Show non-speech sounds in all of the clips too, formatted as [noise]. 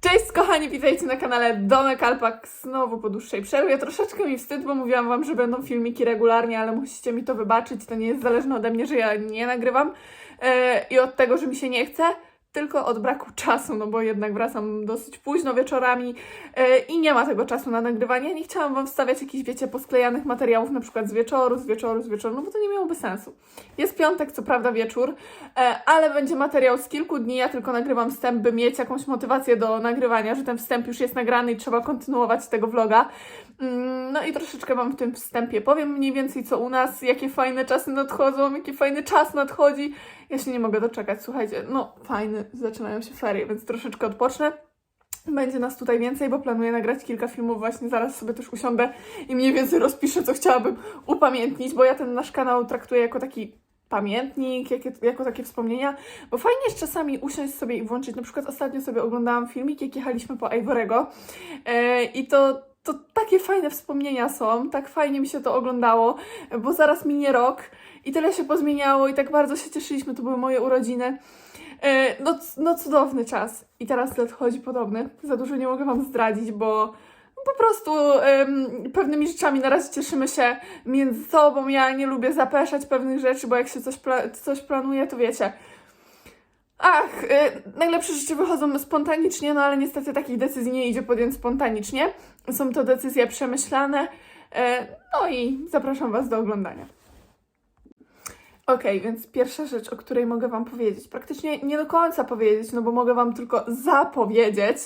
Cześć kochani, witajcie na kanale Domek Alpak znowu po dłuższej przerwie. Troszeczkę mi wstyd, bo mówiłam wam, że będą filmiki regularnie, ale musicie mi to wybaczyć. To nie jest zależne ode mnie, że ja nie nagrywam e, i od tego, że mi się nie chce, tylko od braku [laughs] czasu, no bo jednak wracam dosyć późno wieczorami e, i nie ma tego czasu na nagrywanie. Nie chciałam wam wstawiać jakichś, wiecie, posklejanych materiałów, na przykład z wieczoru, z wieczoru, z wieczoru, no bo to nie miałoby sensu. Jest piątek, co prawda wieczór, E, ale będzie materiał z kilku dni. Ja tylko nagrywam wstęp, by mieć jakąś motywację do nagrywania, że ten wstęp już jest nagrany i trzeba kontynuować tego vloga. Mm, No i troszeczkę Wam w tym wstępie powiem mniej więcej co u nas, jakie fajne czasy nadchodzą, jaki fajny czas nadchodzi. Ja się nie mogę doczekać, słuchajcie, no fajny, zaczynają się ferie, więc troszeczkę odpocznę. Będzie nas tutaj więcej, bo planuję nagrać kilka filmów. Właśnie zaraz sobie też usiądę i mniej więcej rozpiszę, co chciałabym upamiętnić, bo ja ten nasz kanał traktuję jako taki pamiętnik, jakie, jako takie wspomnienia, bo fajnie jest czasami usiąść sobie i włączyć. Na przykład ostatnio sobie oglądałam filmik, jak jechaliśmy po Ivorego e, i to, to takie fajne wspomnienia są, tak fajnie mi się to oglądało, bo zaraz minie rok i tyle się pozmieniało i tak bardzo się cieszyliśmy, to były moje urodziny. E, No, no cudowny czas. I teraz nadchodzi podobny. Za dużo nie mogę Wam zdradzić, bo po prostu pewnymi rzeczami na razie cieszymy się między sobą. Ja nie lubię zapeszać pewnych rzeczy, bo jak się coś, pla- coś planuje, to wiecie. Ach, y, najlepsze rzeczy wychodzą spontanicznie, no ale niestety takich decyzji nie idzie podjąć spontanicznie. Są to decyzje przemyślane. E, no i zapraszam Was do oglądania. Okej, więc pierwsza rzecz, o której mogę Wam powiedzieć, praktycznie nie do końca powiedzieć, no bo mogę Wam tylko zapowiedzieć,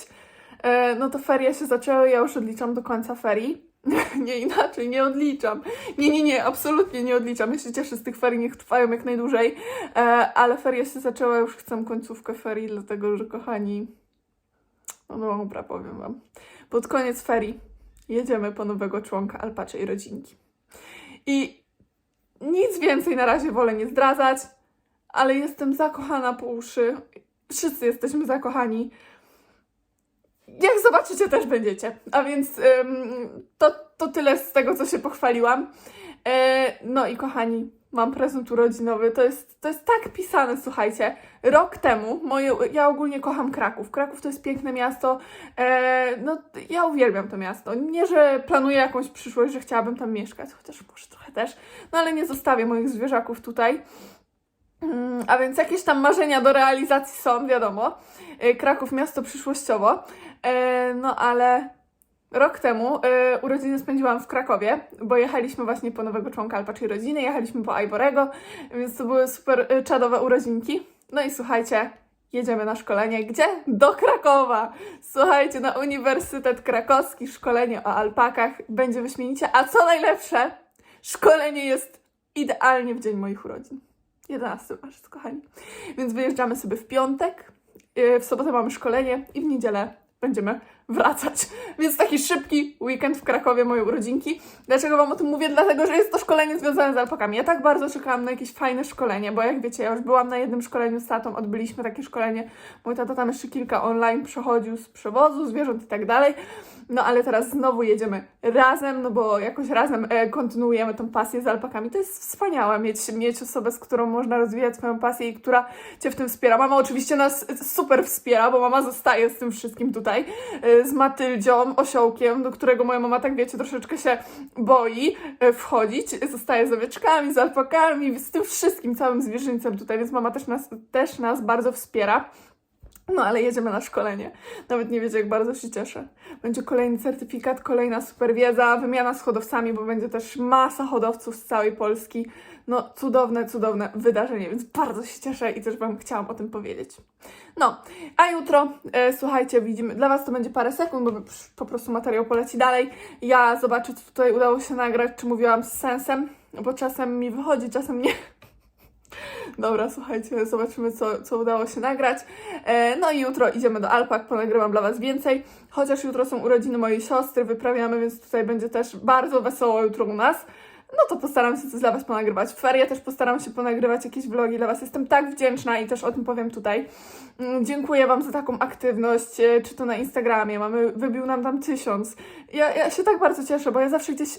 e, no to ferie się zaczęły, ja już odliczam do końca ferii. [laughs] nie inaczej, nie odliczam. Nie, nie, nie, absolutnie nie odliczam. Ja się cieszę z tych ferii, niech trwają jak najdłużej, e, ale ferie się zaczęły, już chcę końcówkę ferii, dlatego że kochani, no dobra, powiem Wam. Pod koniec ferii jedziemy po nowego członka alpaczej rodzinki. I nic więcej na razie wolę nie zdradzać, ale jestem zakochana po uszy. Wszyscy jesteśmy zakochani. Jak zobaczycie, też będziecie. A więc ym, to, to tyle z tego, co się pochwaliłam. E, no i kochani, mam prezent urodzinowy. To jest, to jest tak pisane, słuchajcie. Rok temu, moje, ja ogólnie kocham Kraków. Kraków to jest piękne miasto. E, no, ja uwielbiam to miasto. Nie, że planuję jakąś przyszłość, że chciałabym tam mieszkać, chociaż może trochę też. No ale nie zostawię moich zwierzaków tutaj. Mm, A więc jakieś tam marzenia do realizacji są, wiadomo. E, Kraków miasto przyszłościowo. E, No ale rok temu e, urodziny spędziłam w Krakowie, bo jechaliśmy właśnie po nowego członka alpaczej rodziny, jechaliśmy po Ivorego, więc to były super e, czadowe urodzinki. No i słuchajcie, jedziemy na szkolenie. Gdzie? Do Krakowa! Słuchajcie, na Uniwersytet Krakowski, szkolenie o alpakach. Będzie wyśmienicie. A co najlepsze, szkolenie jest idealnie w dzień moich urodzin. 11 marzec, kochani. Więc wyjeżdżamy sobie w piątek, yy, w sobotę mamy szkolenie i w niedzielę będziemy wracać. Więc taki szybki weekend w Krakowie, moje urodzinki. Dlaczego Wam o tym mówię? Dlatego, że jest to szkolenie związane z alpakami. Ja tak bardzo czekałam na jakieś fajne szkolenie, bo jak wiecie, ja już byłam na jednym szkoleniu z tatą, odbyliśmy takie szkolenie. Mój tata tam jeszcze kilka online przechodził z przewozu, zwierząt i tak dalej. No ale teraz znowu jedziemy razem, no bo jakoś razem e, kontynuujemy tą pasję z alpakami. To jest wspaniałe mieć, mieć osobę, z którą można rozwijać swoją pasję i która Cię w tym wspiera. Mama oczywiście nas super wspiera, bo mama zostaje z tym wszystkim tutaj, e, z Matyldzią, osiołkiem, do którego moja mama, tak wiecie, troszeczkę się boi e, wchodzić. Zostaje z owieczkami, z alpakami, z tym wszystkim, całym zwierzyńcem tutaj, więc mama też nas, też nas bardzo wspiera. No ale jedziemy na szkolenie. Nawet nie wiecie, jak bardzo się cieszę. Będzie kolejny certyfikat, kolejna super wiedza, wymiana z hodowcami, bo będzie też masa hodowców z całej Polski. No, cudowne, cudowne wydarzenie, więc bardzo się cieszę i też Wam chciałam o tym powiedzieć. No, a jutro, e, słuchajcie, widzimy, dla Was to będzie parę sekund, bo po prostu materiał poleci dalej. Ja zobaczę, co tutaj udało się nagrać, czy mówiłam z sensem, bo czasem mi wychodzi, czasem nie. Dobra, słuchajcie, zobaczymy, co, co udało się nagrać. E, no i jutro idziemy do Alpak, ponagrywam dla Was więcej. Chociaż jutro są urodziny mojej siostry, wyprawiamy, więc tutaj będzie też bardzo wesoło jutro u nas. no to postaram się coś dla Was ponagrywać. W ferie też postaram się ponagrywać jakieś vlogi dla Was. Jestem tak wdzięczna i też o tym powiem tutaj. Mm, Dziękuję Wam za taką aktywność, e, czy to na Instagramie. Mamy, wybił nam tam tysiąc. Ja, ja się tak bardzo cieszę, bo ja zawsze gdzieś.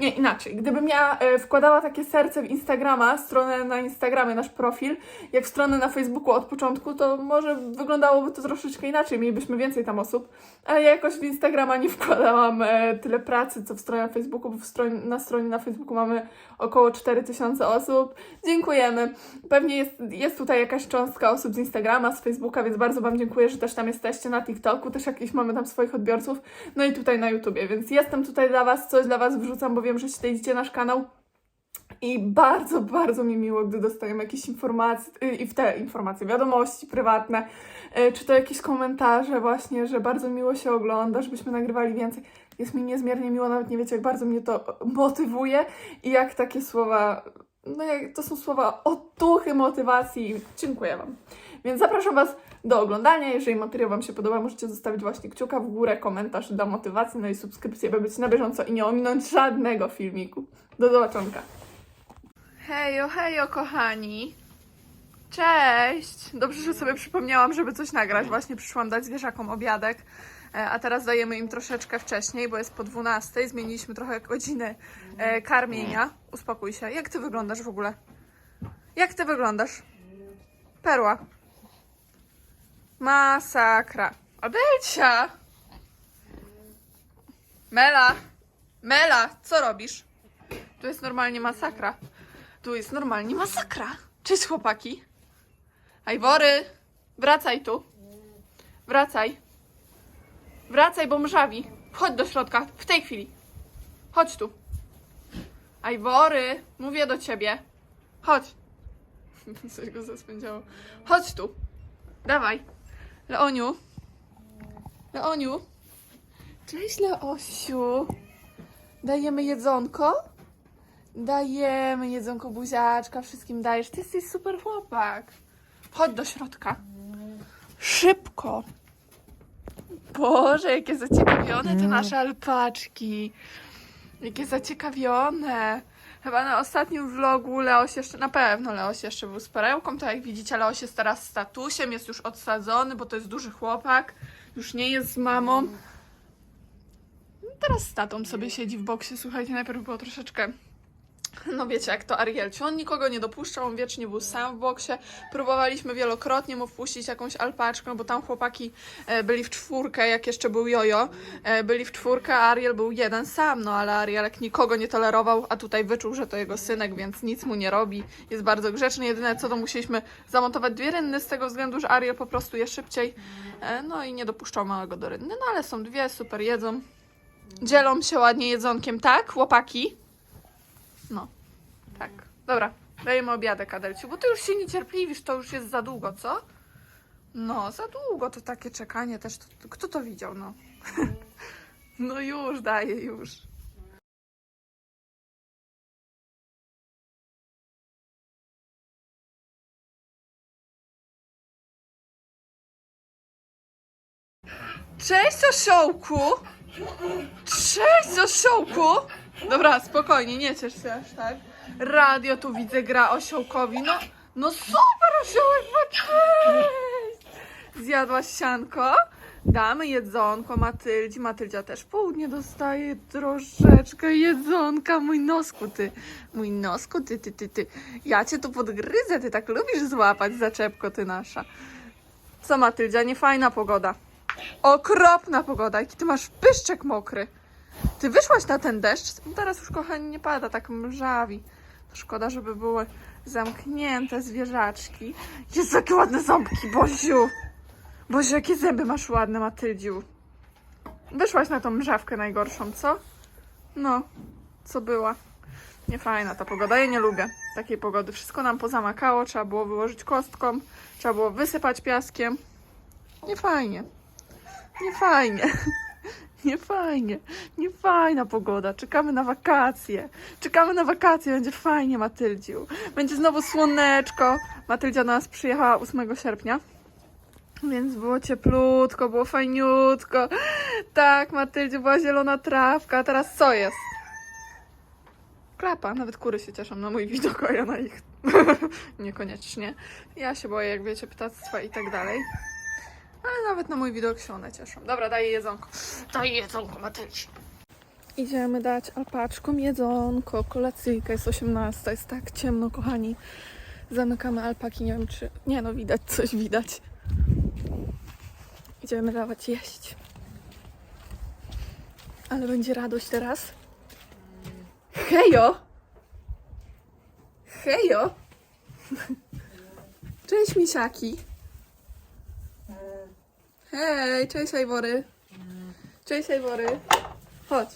Nie, inaczej. Gdybym ja e, wkładała takie serce w Instagrama, stronę na Instagramie, nasz profil, jak stronę na Facebooku od początku, to może wyglądałoby to troszeczkę inaczej, mielibyśmy więcej tam osób, ale ja jakoś w Instagrama nie [laughs] wkładałam e, tyle pracy, co w stronę na Facebooku, bo w stronie, na stronie na Facebooku mamy około 4000 osób. Dziękujemy. Pewnie jest, jest tutaj jakaś cząstka osób z Instagrama, z Facebooka, więc bardzo Wam dziękuję, że też tam jesteście, na TikToku też jakieś mamy tam swoich odbiorców, no i tutaj na YouTubie, więc jestem tutaj dla Was, coś dla Was wrzucam, bo wiem, że śledzicie nasz kanał. I bardzo, bardzo mi miło, gdy dostajemy jakieś informacje, y, i w te informacje, wiadomości prywatne, y, czy to jakieś komentarze właśnie, że bardzo miło się ogląda, żebyśmy nagrywali więcej. Jest mi niezmiernie miło, nawet nie wiecie, jak bardzo mnie to motywuje i jak takie słowa, no jak to są słowa otuchy, motywacji. Dziękuję Wam. Więc zapraszam Was do oglądania. Jeżeli materiał Wam się podoba, możecie zostawić właśnie kciuka w górę, komentarz dla motywacji, no i subskrypcję, by być na bieżąco i nie ominąć żadnego filmiku. Do zobaczonka. Hejo, hejo, kochani. Cześć! Dobrze, że sobie przypomniałam, żeby coś nagrać. Właśnie przyszłam dać zwierzakom obiadek, e, a teraz dajemy im troszeczkę wcześniej, bo jest po 12. Zmieniliśmy trochę godziny e, karmienia. Uspokój się. Jak ty wyglądasz w ogóle? Jak ty wyglądasz? Perła. Masakra. Adelcia! Mela! Mela, co robisz? Tu jest normalnie masakra. Tu jest normalnie masakra. Cześć chłopaki. Ajwory, wracaj tu. Wracaj. Wracaj, bo mrzawi. Chodź do środka, w tej chwili. Chodź tu. Ajwory, mówię do ciebie. Chodź. [laughs] Coś go zaspędziało. Chodź tu. Dawaj. Leoniu. Leoniu. Cześć, Leosiu. Dajemy jedzonko? Dajemy jedzonko buziaczka, wszystkim dajesz. Ty jesteś super chłopak. Chodź do środka. Szybko. Boże, jakie zaciekawione te nasze alpaczki. Jakie zaciekawione. Chyba na ostatnim vlogu Leoś jeszcze, na pewno Leoś jeszcze był z perełką, to jak widzicie Leoś jest teraz z statusem, jest już odsadzony, bo to jest duży chłopak, już nie jest z mamą. Teraz z tatą sobie siedzi w boksie, słuchajcie, najpierw było troszeczkę no wiecie, jak to Arielci. On nikogo nie dopuszczał, on wiecznie był sam w boksie. Próbowaliśmy wielokrotnie mu wpuścić jakąś alpaczkę, bo tam chłopaki e, byli w czwórkę, jak jeszcze był Jojo. E, byli w czwórkę, a Ariel był jeden sam, no ale Arielek nikogo nie tolerował, a tutaj wyczuł, że to jego synek, więc nic mu nie robi. Jest bardzo grzeczny. Jedyne co to musieliśmy zamontować dwie rynny z tego względu, że Ariel po prostu je szybciej. E, no i nie dopuszczał małego do rynny. No ale są dwie, super jedzą. Dzielą się ładnie jedzonkiem, tak, chłopaki? No, tak. Dobra, dajemy obiadek, Adelciu, bo ty już się niecierpliwisz, to już jest za długo, co? No, za długo to takie czekanie też. To, to, kto to widział, no? [laughs] no już, daję, już. Cześć, osiołku! Cześć, osiołku! Dobra, spokojnie, nie ciesz się aż tak. Radio tu widzę gra osiołkowi. No, no super osiołek, no cześć! Zjadłaś sianko? Damy jedzonko Matyldzi. Matyldzia też południe dostaje troszeczkę jedzonka. Mój nosku, ty. Mój nosku, ty, ty, ty, ty. Ja cię tu podgryzę, ty tak lubisz złapać zaczepko, ty nasza. Co Matyldzia, niefajna pogoda. Okropna pogoda, jaki ty masz pyszczek mokry. Ty wyszłaś na ten deszcz? Teraz już kochani nie pada, tak mrzawi. Szkoda, żeby były zamknięte zwierzaczki. Jest jakie ładne ząbki, Boziu. Boziu, jakie zęby masz ładne, Matyldziu. Wyszłaś na tą mrzawkę najgorszą, co? No, co była. Niefajna ta pogoda, ja nie lubię takiej pogody. Wszystko nam pozamakało, trzeba było wyłożyć kostką, trzeba było wysypać piaskiem. Nie fajnie. [laughs] Nie fajnie. Nie fajna pogoda. Czekamy na wakacje. Czekamy na wakacje, będzie fajnie, Matyldziu. Będzie znowu słoneczko. Matyldzia do nas przyjechała 8 sierpnia. Więc było cieplutko, było fajniutko. Tak, Matyldziu, była zielona trawka. A teraz co jest? klapa. Nawet kury się cieszą na mój widok, a ja na ich [laughs] niekoniecznie. Ja się boję, jak wiecie, ptactwa i tak dalej. Ale nawet na mój widok się one cieszą. Dobra, daję jedzonko. Daję jedzonko, Matylci. Idziemy dać alpaczkom jedzonko. Kolacyjka jest 18. Jest tak ciemno, kochani. Zamykamy alpaki. Nie wiem, czy... Nie no, widać, coś widać. Idziemy dawać jeść. Ale będzie radość teraz. Hejo! Hejo! [laughs] Cześć, misiaki. Hej, cześć, Ajwory. Cześć, Ajwory. Chodź.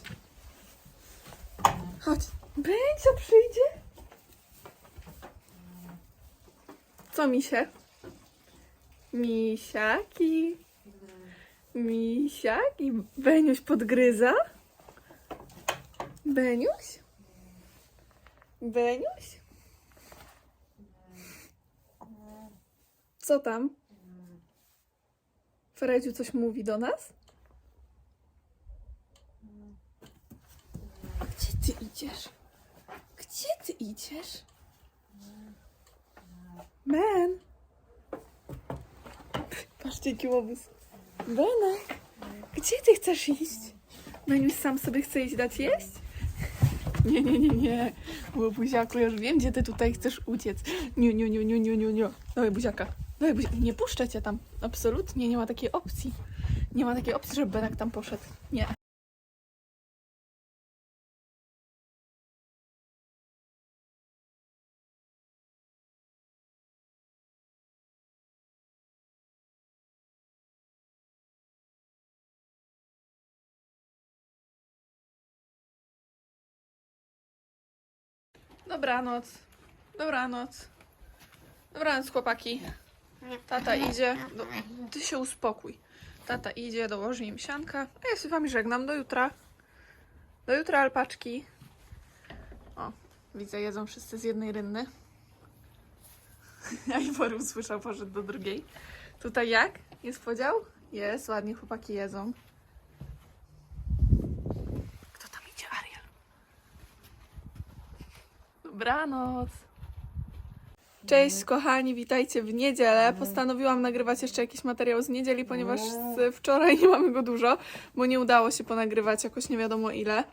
Chodź. Będzia przyjdzie? Co, misie? Misiaki. Misiaki. Beniuś podgryza? Beniuś? Beniuś? Co tam? Fredziu coś mówi do nas? A gdzie ty idziesz? Gdzie ty idziesz? Ben! Patrzcie, jaki łobuz. Benek! Gdzie ty chcesz iść? Beniuś sam sobie chce iść dać jeść? Nie, nie, nie, nie. Łobuziaku, już wiem, gdzie ty tutaj chcesz uciec. Niu, niu, niu, niu, niu, niu, niu. Dawaj buziaka. Dawaj buziaka. Nie puszczę cię tam. Absolutnie nie ma takiej opcji. Nie ma takiej opcji, żeby Benek tam poszedł. Nie. Dobranoc. Dobranoc. Dobranoc, chłopaki. Tata idzie. Do... Ty się uspokój. Tata idzie, dołoży im sianka. A ja się wami żegnam. Do jutra. Do jutra, alpaczki. O, widzę, jedzą wszyscy z jednej rynny. [laughs] Ja i Bory usłyszał, poszedł do drugiej. Tutaj jak? Jest podział? Jest, ładnie chłopaki jedzą. Kto tam idzie? Ariel. Dobranoc. Cześć kochani, witajcie w niedzielę. Postanowiłam nagrywać jeszcze jakiś materiał z niedzieli, ponieważ z wczoraj [laughs] nie mamy go dużo, bo nie udało się ponagrywać jakoś nie wiadomo ile.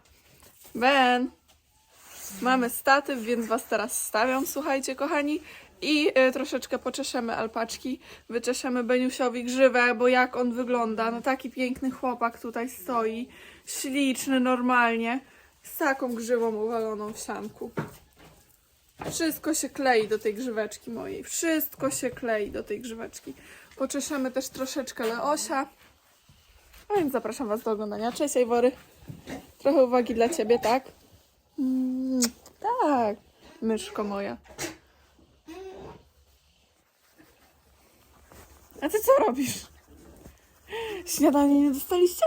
Ben! Mamy statyw, więc was teraz stawiam, słuchajcie kochani. I y, troszeczkę poczeszemy alpaczki, wyczeszemy Beniusiowi grzywę, bo jak on wygląda, no taki piękny chłopak tutaj stoi, śliczny normalnie, z taką grzywą uwaloną w sianku. Wszystko się klei do tej grzyweczki mojej. Wszystko się klei do tej grzyweczki. Poczeszemy też troszeczkę Leosia. A więc zapraszam Was do oglądania. Cześć, Ejwory. Trochę uwagi dla Ciebie, tak? Mm, tak, myszko moja. A Ty co robisz? Śniadanie nie dostaliście?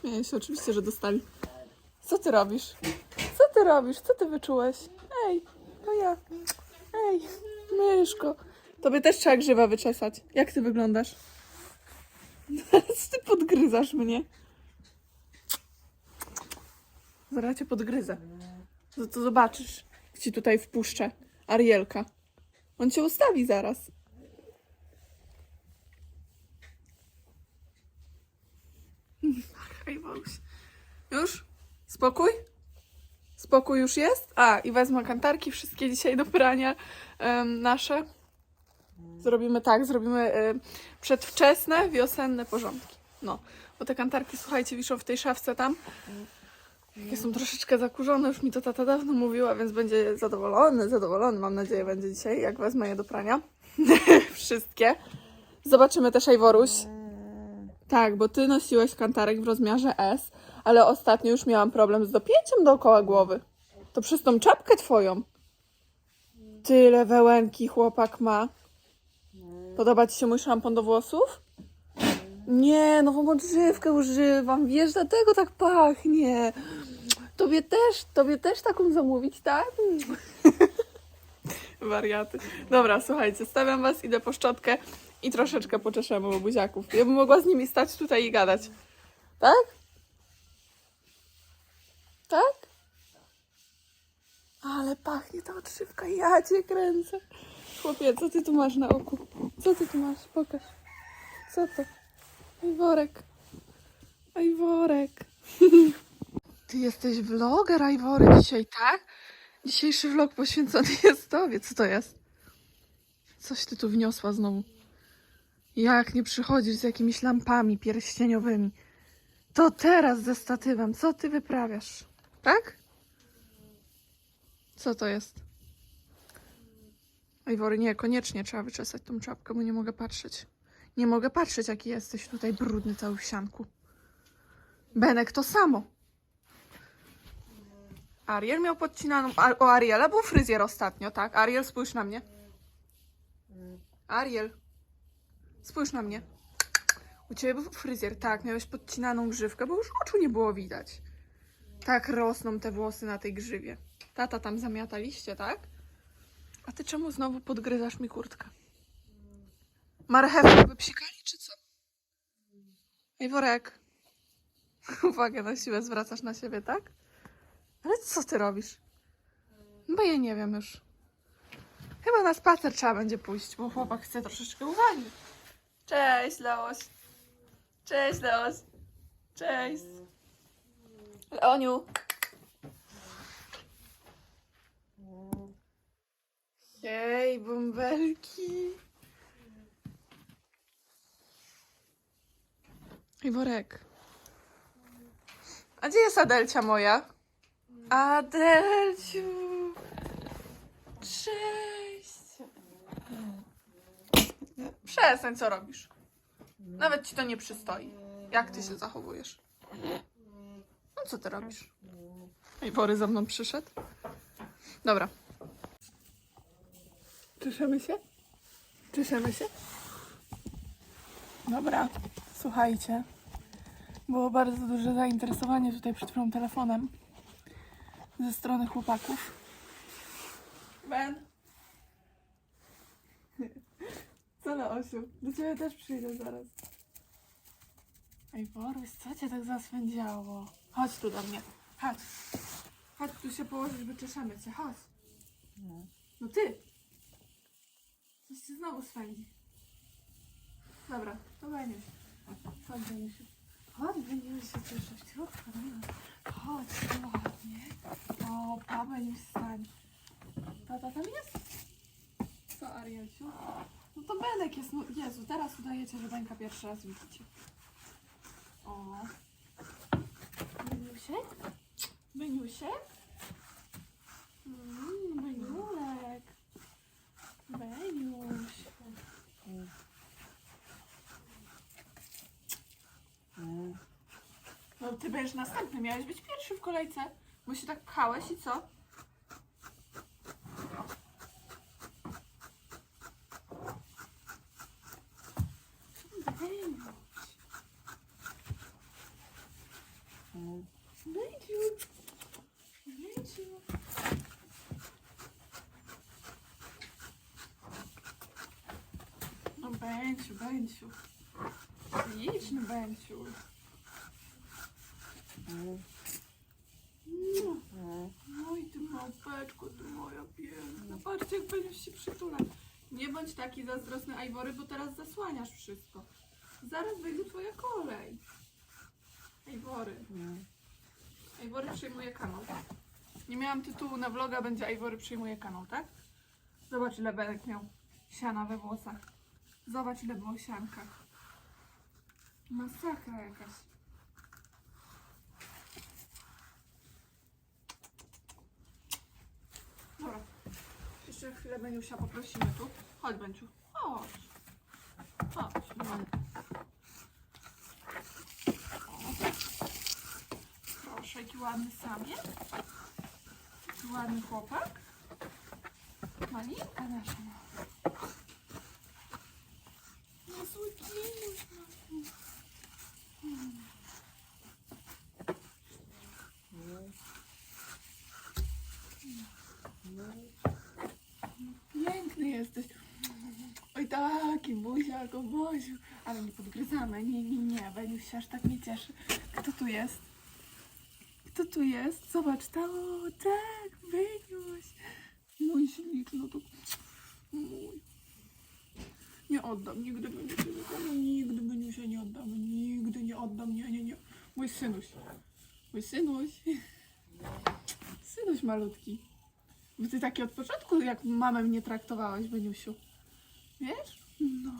Śmieję się, oczywiście, że dostali. Co Ty robisz? Co Ty robisz? Co Ty wyczułeś? Ej, to ja. Ej, myszko. Tobie też trzeba grzywa wyczesać. Jak ty wyglądasz? Teraz [laughs] ty podgryzasz mnie. Zaraz cię podgryzę. To, to zobaczysz, jak ci tutaj wpuszczę. Arielka. On cię ustawi zaraz. [laughs] Już? Spokój? Spokój już jest? A, i wezmę kantarki wszystkie dzisiaj do prania nasze. Zrobimy tak, zrobimy em, przedwczesne, wiosenne porządki. No, bo te kantarki, słuchajcie, wiszą w tej szafce tam. Jakie są troszeczkę zakurzone, już mi to tata dawno mówiła, więc będzie zadowolony, zadowolony, mam nadzieję, będzie dzisiaj, jak wezmę je do prania. [laughs] Wszystkie. Zobaczymy też Ejworuś. Tak, bo ty nosiłeś kantarek w rozmiarze S, ale ostatnio już miałam problem z dopięciem dookoła głowy. To przez tą czapkę twoją. Tyle wełenki chłopak ma. Podoba ci się mój szampon do włosów? Nie, nową odżywkę używam, wiesz, dlatego tak pachnie. Tobie też, tobie też taką zamówić, tak? [laughs] Wariaty. Dobra, słuchajcie, stawiam was, idę po szczotkę i troszeczkę poczeszemy łobuziaków. Ja bym mogła z nimi stać tutaj i gadać. Tak? Tak? Ale pachnie ta odżywka, ja cię kręcę. Chłopie, co ty tu masz na oku? Co ty tu masz? Pokaż. Co to? Oj, worek. Oj, worek. [laughs] Ty jesteś vloger, Ajwory, dzisiaj, tak? Dzisiejszy vlog poświęcony [laughs] jest tobie. Co to jest? Coś ty tu wniosła znowu. Jak nie przychodzisz z jakimiś lampami pierścieniowymi? To teraz ze statywem. Co ty wyprawiasz? Tak? Co to jest? Ajwory, nie, koniecznie trzeba wyczesać tą czapkę, bo nie mogę patrzeć. Nie mogę patrzeć, jaki jesteś tutaj brudny cały w sianku. Benek to samo. Ariel miał podcinaną. A, o Ariela był fryzjer ostatnio, tak? Ariel, spójrz na mnie. Ariel, spójrz na mnie. U ciebie był fryzjer, tak, miałeś podcinaną grzywkę, bo już oczu nie było widać. Tak rosną te włosy na tej grzywie. Tata tam zamiata liście, tak? A ty czemu znowu podgryzasz mi kurtkę? Marchewkę wypsikali, czy co? Ej, worek. [laughs] Uwagę na siłę zwracasz na siebie, tak? Ale co ty robisz? Bo ja nie wiem już. Chyba na spacer trzeba będzie pójść, bo chłopak chce troszeczkę uwagi. Cześć, Leoś. Cześć, Leoś. Cześć. Leoniu. Jej, bąbelki. I worek. A gdzie jest Adelcia moja? Adelciu. Cześć. Przestań, co robisz. Nawet ci to nie przystoi. Jak ty się zachowujesz? Co ty robisz? I Bory za mną przyszedł. Dobra. Czeszemy się? Czeszemy się? Dobra, słuchajcie. Było bardzo duże zainteresowanie tutaj przed chwilą telefonem ze strony chłopaków. Ben? [laughs] Co na osiu? Do ciebie też przyjdę zaraz. Ej, Boruś, co cię tak zaswędziało? Chodź tu do mnie. Chodź. Chodź tu się położyć, wyczeszemy cię. Chodź. No ty. Coś znowu swędzi. Dobra, to Beniuś. Chodź, Beniusiu. Chodź, Beniusiu, cieszę się. Chodź, ładnie. O, pa, Beniuś, stań. Tata tam jest? Co, Arielciu? No to Benek jest, no Jezu, teraz udajecie, że Benka pierwszy raz widzicie. O. Beniusiek? Mmm, Beniulek. Beniuś. No ty będziesz następny, miałeś być pierwszy w kolejce. Bo się tak pchałeś i co? Beniuś. Beniuś. Beniuś. No Bęciu, Bęciu. Idź no Bęciu. No. No ty małpeczko, ty moja piękna. Patrzcie jak będziesz się przytulać. Nie bądź taki zazdrosny Ajwory, bo teraz zasłaniasz wszystko. Zaraz będzie twoja kolej. Ajwory. Ajwory przyjmuje kanał. Nie miałam tytułu na vloga, będzie Ajwory przyjmuje kanał, tak? Zobacz ile Benek miał siana we włosach. Zobacz ile było sianka. Masakra jakaś. Dobra. Jeszcze chwilę Beniusia poprosimy tu. Chodź Bęciu. Chodź. Chodź. No. Proszę, jaki ładny samiec. Jaki ładny chłopak. Malinka nasza. no. Słodkiuś. Piękny jesteś. Oj taki buziak, o Boziu. Ale nie podgryzamy, nie, nie, nie. Beniuś aż tak nie cieszy. Kto tu jest? Kto tu jest? Zobacz, to tak, Beniuś. Mój śliczny, no to mój. Nie oddam, nigdy Beniusia nigdy Beniusia nie oddam, nigdy nie oddam, nie, nie, nie. Mój synuś, mój synuś. Synuś malutki. Bo ty taki od początku, jak mamę mnie traktowałeś, Beniusiu. Wiesz? No.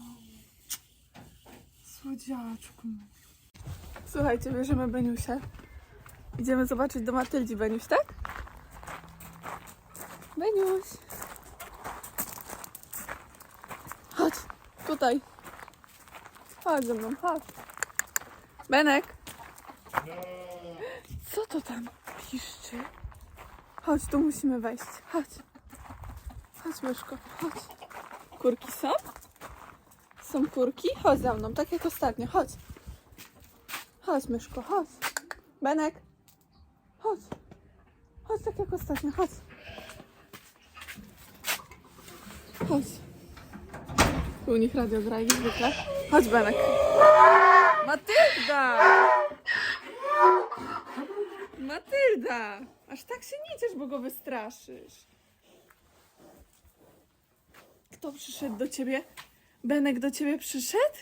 Słodziaczku. Słuchajcie, bierzemy Beniusia. Idziemy zobaczyć do Matyldzi, Beniuś, tak? Beniuś. Chodź, tutaj. Chodź ze mną, chodź. Benek. Co to tam piszczy? Chodź, tu musimy wejść. Chodź. Chodź, myszko, chodź. Kurki są? Są kurki? Chodź za mną, tak jak ostatnio, chodź. Chodź, myszko, chodź. Benek. Chodź. Chodź tak jak ostatnio, chodź. Chodź. U nich radio gra jak zwykle. Chodź, Benek. Matylda! Matylda! Aż tak się nie ciesz, bo go wystraszysz. Kto przyszedł do ciebie? Benek do ciebie przyszedł?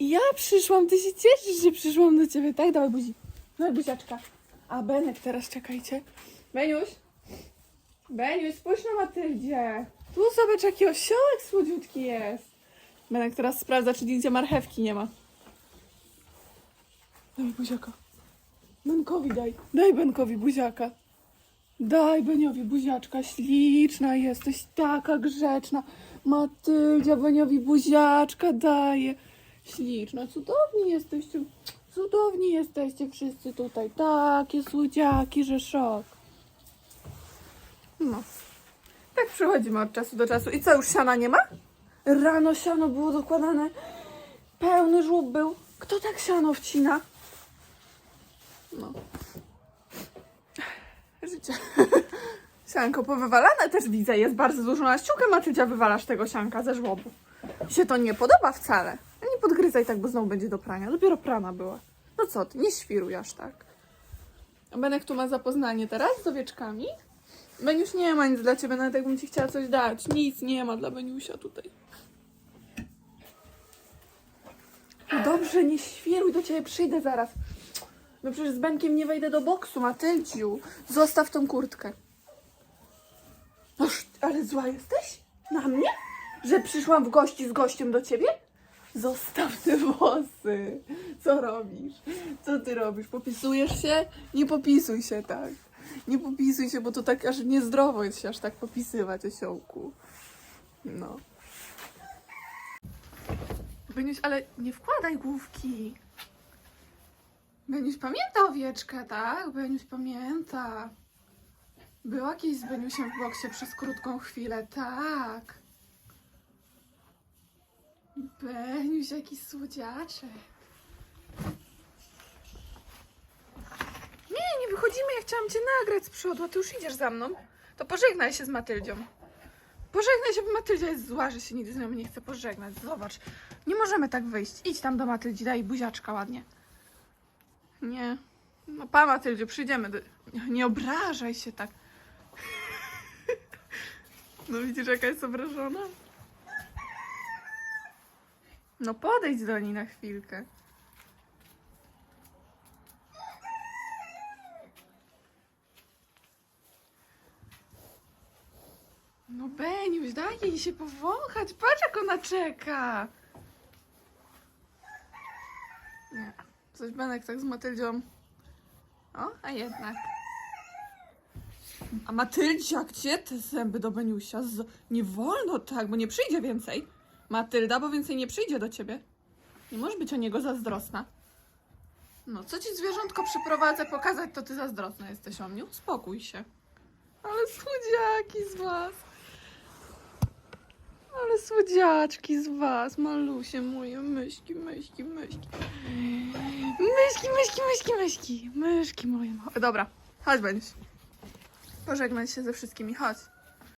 Ja przyszłam, ty się cieszysz, że przyszłam do ciebie, tak? Dawaj buzi. Dawaj buziaczka. A Benek teraz, czekajcie. Beniuś. Beniuś, spójrz na Matyldzie. Tu zobacz, jaki osiołek słodziutki jest. Benek teraz sprawdza, czy nigdzie marchewki nie ma. Daj buziaka. Benkowi daj. Daj Benkowi buziaka. Daj Beniowi buziaczka. Śliczna jesteś, taka grzeczna. Matyldzia Beniowi buziaczka daje. Śliczna, cudowni jesteście. Cudowni jesteście wszyscy tutaj. Takie słodziaki, że szok. No. Tak przechodzimy od czasu do czasu. I co, już siana nie ma? Rano siano było dokładane. Pełny żłób był. Kto tak siano wcina? No. Życie. [laughs] Sianko powywalane też widzę. Jest bardzo dużo na ściółkę. Matyldzia wywalasz tego sianka ze żłobu. Mi się to nie podoba wcale. Nie podgryzaj tak, bo znowu będzie do prania. Dopiero prana była. No co ty, nie świruj aż tak. Benek tu ma zapoznanie teraz z owieczkami. Beniuś nie ma nic dla ciebie, nawet jakbym ci chciała coś dać. Nic nie ma dla Beniusia tutaj. No dobrze, nie świruj, do ciebie przyjdę zaraz. No przecież z Benkiem nie wejdę do boksu, Matyldziu. Zostaw tą kurtkę. Noż, ale zła jesteś? Na mnie? Że przyszłam w gości z gościem do ciebie? Zostaw te włosy. Co robisz? Co ty robisz? Popisujesz się? Nie popisuj się tak. Nie popisuj się, bo to tak aż niezdrowo jest się aż tak popisywać, osiołku. No. Beniuś, ale nie wkładaj główki. Beniuś pamięta owieczkę, tak? Beniuś pamięta. Była kiedyś z Beniusiem w boksie przez krótką chwilę, tak. Beniuś, jaki słodziaczek. Nie, nie wychodzimy, ja chciałam cię nagrać z przodu, a ty już idziesz za mną. To pożegnaj się z Matyldzią. Pożegnaj się, bo Matyldzia jest zła, że się nigdy z nią nie chce pożegnać. Zobacz, nie możemy tak wyjść. Idź tam do Matyldzi, daj buziaczka ładnie. Nie. No pa Matyldziu, przyjdziemy. Do... Nie obrażaj się tak. No widzisz, jaka jest obrażona? No podejdź do niej na chwilkę. No Beniuś, daj jej się powąchać. Patrz jak ona czeka. Nie. Coś Benek tak z Matyldzią. O, a jednak. A Matyldzia, gdzie te zęby do Beniusia? Z... Nie wolno tak, bo nie przyjdzie więcej. Matylda, bo więcej nie przyjdzie do ciebie. Nie możesz być o niego zazdrosna. No, co ci zwierzątko przyprowadzę pokazać, to ty zazdrosna jesteś o mnie. Uspokój się. Ale słodziaki z was. Ale słodziaczki z was, malusie moje, myszki, myszki, myszki. Myszki, myszki, myszki, myszki. Myszki moje. Dobra, chodź Beniuś. Pożegnaj się ze wszystkimi, chodź.